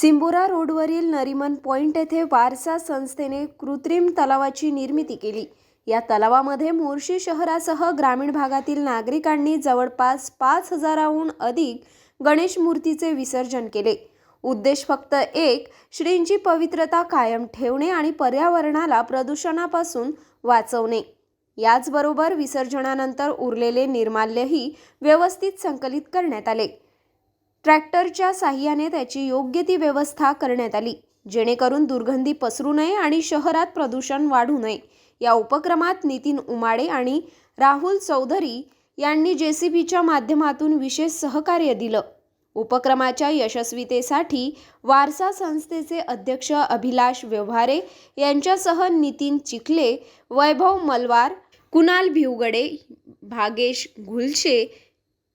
सिंबोरा रोडवरील नरिमन पॉइंट येथे वारसा संस्थेने कृत्रिम तलावाची निर्मिती केली. या तलावामध्ये मोर्शी शहरासह ग्रामीण भागातील नागरिकांनी जवळपास पाच हजाराहून अधिक गणेश मूर्तीचे विसर्जन केले. उद्देश फक्त एक श्रींची पवित्रता कायम ठेवणे आणि पर्यावरणाला प्रदूषणापासून वाचवणे. याचबरोबर विसर्जनानंतर उरलेले निर्माल्यही व्यवस्थित संकलित करण्यात आले. ट्रॅक्टरच्या साह्याने त्याची योग्य ती व्यवस्था करण्यात आली. जेणेकरून दुर्गंधी पसरू नये आणि शहरात प्रदूषण वाढू नये. या उपक्रमात नितीन उमाडे आणि राहुल चौधरी यांनी जेसीबीच्या माध्यमातून विशेष सहकार्य दिलं. उपक्रमाच्या यशस्वीतेसाठी वारसा संस्थेचे अध्यक्ष अभिलाष व्यवहारे यांच्यासह नितीन चिखले वैभव मलवार कुणाल भिवगडे भागेश घुलशे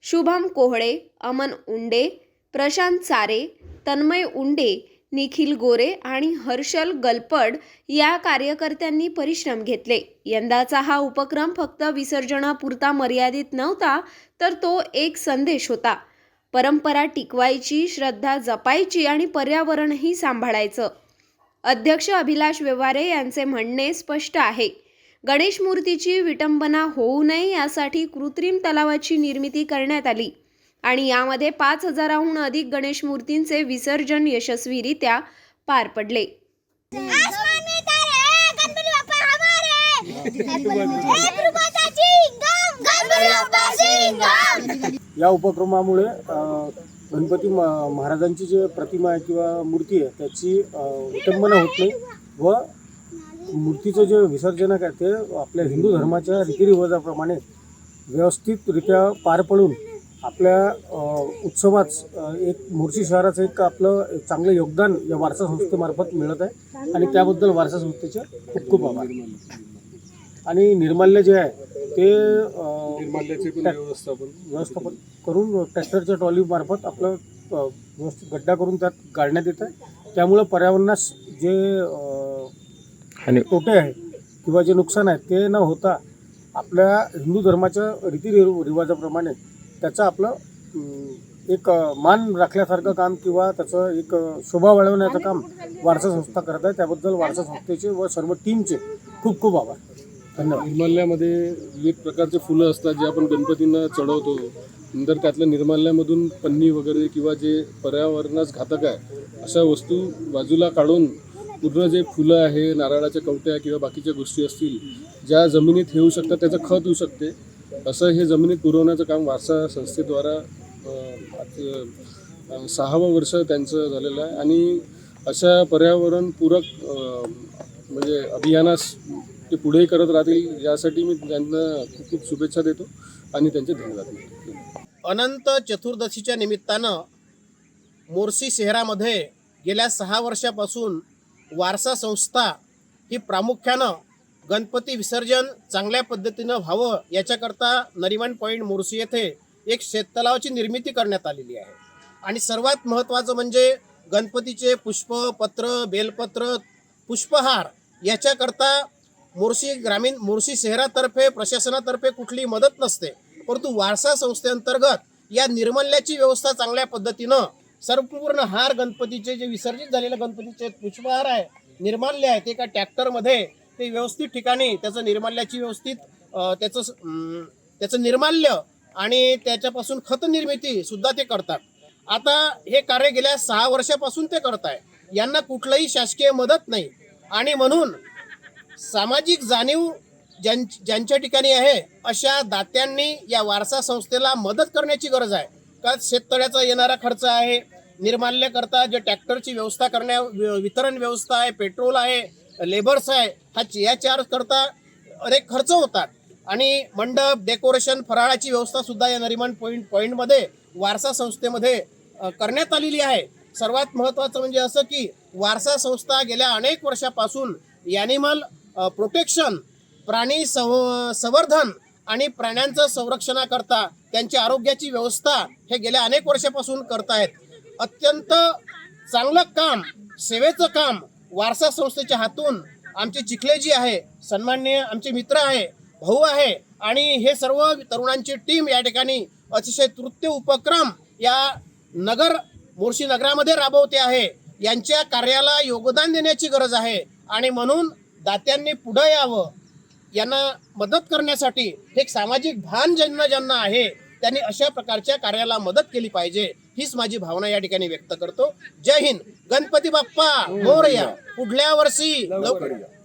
शुभम कोहळे अमन उंडे प्रशांत सारे तन्मय उंडे निखिल गोरे आणि हर्षल गलपड या कार्यकर्त्यांनी परिश्रम घेतले. यंदाचा हा उपक्रम फक्त विसर्जनापुरता मर्यादित नव्हता तर तो एक संदेश होता. परंपरा टिकवायची श्रद्धा जपायची आणि पर्यावरणही सांभाळायचं. अध्यक्ष अभिलाष व्यवहारे यांचे म्हणणे स्पष्ट आहे. गणेश मूर्तीची विटंबना होऊ नये यासाठी कृत्रिम तलावाची निर्मिती करण्यात आली. आणि यामध्ये पाच हजाराहून अधिक गणेश मूर्तींचे विसर्जन यशस्वीरित्या पार पडले. हैं, या उपक्रमामुळे गणपती महाराजांची जे प्रतिमा आहे किंवा मूर्ती आहे त्याची विटंबना होत नाही व मूर्तीचं जे विसर्जन आहे ते आपल्या हिंदू धर्माच्या रीतिरिवाजाप्रमाणे व्यवस्थितरित्या पार पडून आपल्या अ, एक मोर्शी शहराचं एक आपलं चांगलं योगदान या वारसा संस्थेमार्फत मिळत आहे. आणि त्याबद्दल वारसा संस्थेचे खूप खूप आभार. आणि निर्माल्य जे आहे ते निर्माल्याचे व्यवस्थापन. व्यवस्थापन करून ट्रॅक्टरच्या ट्रॉलीमार्फत आपलं व्यवस्थित गड्डा करून त्यात गाडण्यात येतं आहे. त्यामुळं पर्यावरणास जे आणि तोटे आहे किंवा जे नुकसान आहे ते न होता आपल्या हिंदू धर्माच्या रीती रिवाजाप्रमाणे त्याचं आपलं एक मान राखल्यासारखं काम किंवा त्याचं एक शोभा वाढवण्याचं काम वारसा संस्था करत आहे. त्याबद्दल वारसा संस्थेचे व सर्व टीमचे खूप खूप आभार. धन्यवाद. निर्माल्यामध्ये विविध प्रकारचे फुलं असतात जे आपण गणपतींना चढवतो. नंतर त्यातल्या निर्माल्यामधून पन्नी वगैरे किंवा जे पर्यावरणास घातक आहे अशा वस्तू बाजूला काढून पूर्ण जे फुलं आहे नारळाच्या कवट्या किंवा बाकीच्या गोष्टी असतील ज्या जमिनीत येऊ शकतात त्याचं खत होऊ शकते. असं हे जमिनीत पुरवण्याचं काम वारसा संस्थेद्वारा सहावं वर्ष त्यांचं झालेलं आहे. आणि अशा पर्यावरणपूरक म्हणजे अभियानास ते पुढेही करत राहतील यासाठी मी त्यांना खूप खूप शुभेच्छा देतो आणि त्यांचे धन्यवाद अनंत चतुर्दशीच्या निमित्तानं मोर्शी शहरामध्ये गेल्या सहा वर्षापासून वारसा संस्था ही प्रामुख्यानं गणपती विसर्जन चांगल्या पद्धतीनं व्हावं याच्याकरता नरिमन पॉईंट मोर्शी येथे एक शेततलावाची निर्मिती करण्यात आलेली आहे. आणि सर्वात महत्त्वाचं म्हणजे गणपतीचे पुष्प पत्र बेलपत्र पुष्पहार याच्याकरता मोर्शी ग्रामीण मोर्शी शहरातर्फे प्रशासनातर्फे कुठली मदत नसते. परंतु वारसा संस्थेअंतर्गत या निर्मल्याची व्यवस्था चांगल्या पद्धतीनं संपूर्ण हार गणपतीचे जे विसर्जित झालेले गणपतीचे पुष्पहार आहे निर्माल्य आहे ते एका ट्रॅक्टरमध्ये ते व्यवस्थित ठिकाणी त्याचं निर्माल्याची व्यवस्थित त्याचं त्याचं निर्माल्य आणि त्याच्यापासून खत निर्मिती सुद्धा ते करतात. आता हे कार्य गेल्या सहा वर्षापासून ते करत आहे. यांना कुठलंही शासकीय मदत नाही. आणि म्हणून सामाजिक जाणीव ज्यां ज्यांच्या ठिकाणी आहे अशा दात्यांनी या वारसा संस्थेला मदत करण्याची गरज आहे. का शेततळ्याचा येणारा खर्च आहे? निर्माल्य करता जे ट्रॅक्टरची व्यवस्था करण्या वितरण व्यवस्था आहे पेट्रोल आहे लेबर्स आहे हा या चार्ज करता अनेक खर्च होतात. आणि मंडप डेकोरेशन फराळाची व्यवस्था सुद्धा या नरिमन पॉईंट पॉईंटमध्ये वारसा संस्थेमध्ये करण्यात आलेली आहे. सर्वात महत्त्वाचं म्हणजे असं की वारसा संस्था गेल्या अनेक वर्षापासून ॲनिमल प्रोटेक्शन प्राणी संव संवर्धन आणि प्राण्यांचं संरक्षणाकरता त्यांच्या आरोग्याची व्यवस्था हे गेल्या अनेक वर्षापासून करतायत. अत्यंत चांगलं काम सेवेचं काम वारसा संस्थेच्या हातून आमचे चिखले जी आहे सन्माननीय आमचे मित्र आहे भाऊ आहे आणि हे सर्व तरुणांची टीम या ठिकाणी अतिशय तृत्य उपक्रम या नगर मोर्शी नगरामध्ये राबवते आहे. यांच्या कार्याला योगदान देण्याची गरज आहे आणि म्हणून दात्यांनी पुढं यावं. यांना मदत करण्यासाठी एक सामाजिक भान ज्यांना ज्यांना आहे त्यांनी अशा प्रकारच्या कार्याला मदत केली पाहिजे हीच माझी भावना या ठिकाणी व्यक्त करतो. जय हिंद. गणपती बाप्पा मोरया. पुढल्या वर्षी लवकर या.